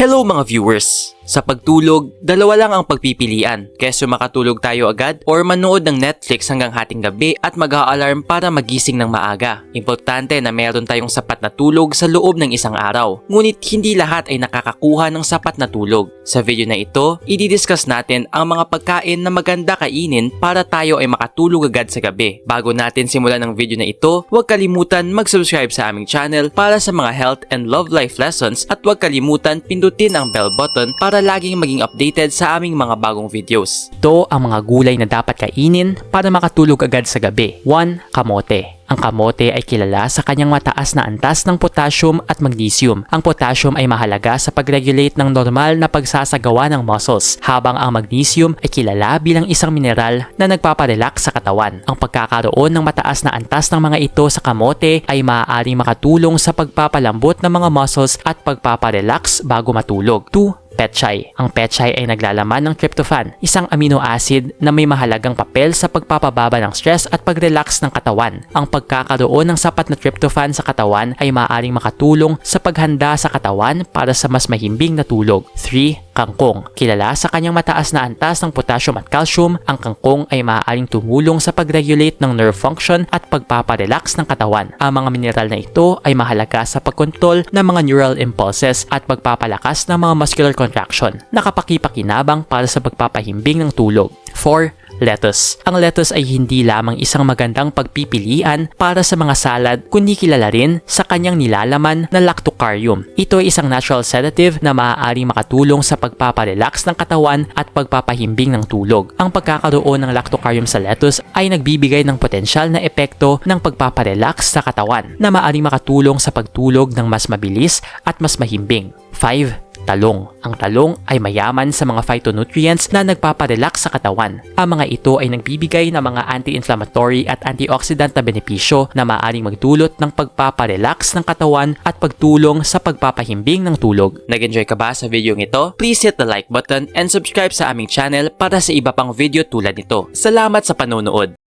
Hello mga viewers! Sa pagtulog, dalawa lang ang pagpipilian. Keso makatulog tayo agad or manood ng Netflix hanggang hating gabi at mag-a-alarm para magising ng maaga. Importante na meron tayong sapat na tulog sa loob ng isang araw. Ngunit hindi lahat ay nakakakuha ng sapat na tulog. Sa video na ito, i-discuss natin ang mga pagkain na maganda kainin para tayo ay makatulog agad sa gabi. Bago natin simulan ng video na ito, huwag kalimutan mag-subscribe sa aming channel para sa mga health and love life lessons at huwag kalimutan pindutin ang bell button para laging maging updated sa aming mga bagong videos. Ito ang mga gulay na dapat kainin para makatulog agad sa gabi. 1. Kamote. Ang kamote ay kilala sa kanyang mataas na antas ng potassium at magnesium. Ang potassium ay mahalaga sa pag-regulate ng normal na pagsasagawa ng muscles, habang ang magnesium ay kilala bilang isang mineral na nagpaparelax sa katawan. Ang pagkakaroon ng mataas na antas ng mga ito sa kamote ay maaaring makatulong sa pagpapalambot ng mga muscles at pagpaparelax bago matulog. 2 petchay. Ang petchay ay naglalaman ng tryptophan, isang amino acid na may mahalagang papel sa pagpapababa ng stress at pag-relax ng katawan. Ang pagkakaroon ng sapat na tryptophan sa katawan ay maaaring makatulong sa paghanda sa katawan para sa mas mahimbing na tulog. 3 kangkong. Kilala sa kanyang mataas na antas ng potassium at calcium, ang kangkong ay maaaring tumulong sa pag-regulate ng nerve function at pagpaparelax ng katawan. Ang mga mineral na ito ay mahalaga sa pagkontrol ng mga neural impulses at pagpapalakas ng mga muscular contraction, nakapakipakinabang para sa pagpapahimbing ng tulog. 4 lettuce. Ang lettuce ay hindi lamang isang magandang pagpipilian para sa mga salad kundi kilala rin sa kanyang nilalaman na lactocarium. Ito ay isang natural sedative na maaaring makatulong sa pagpaparelax ng katawan at pagpapahimbing ng tulog. Ang pagkakaroon ng lactocarium sa lettuce ay nagbibigay ng potensyal na epekto ng pagpaparelax sa katawan na maaaring makatulong sa pagtulog ng mas mabilis at mas mahimbing. 5 talong. Ang talong ay mayaman sa mga phytonutrients na nagpaparelax sa katawan. Ang mga ito ay nagbibigay ng mga anti-inflammatory at antioxidant na benepisyo na maaaring magdulot ng pagpaparelax ng katawan at pagtulong sa pagpapahimbing ng tulog. Nag-enjoy ka ba sa video ito? Please hit the like button and subscribe sa aming channel para sa iba pang video tulad nito. Salamat sa panonood!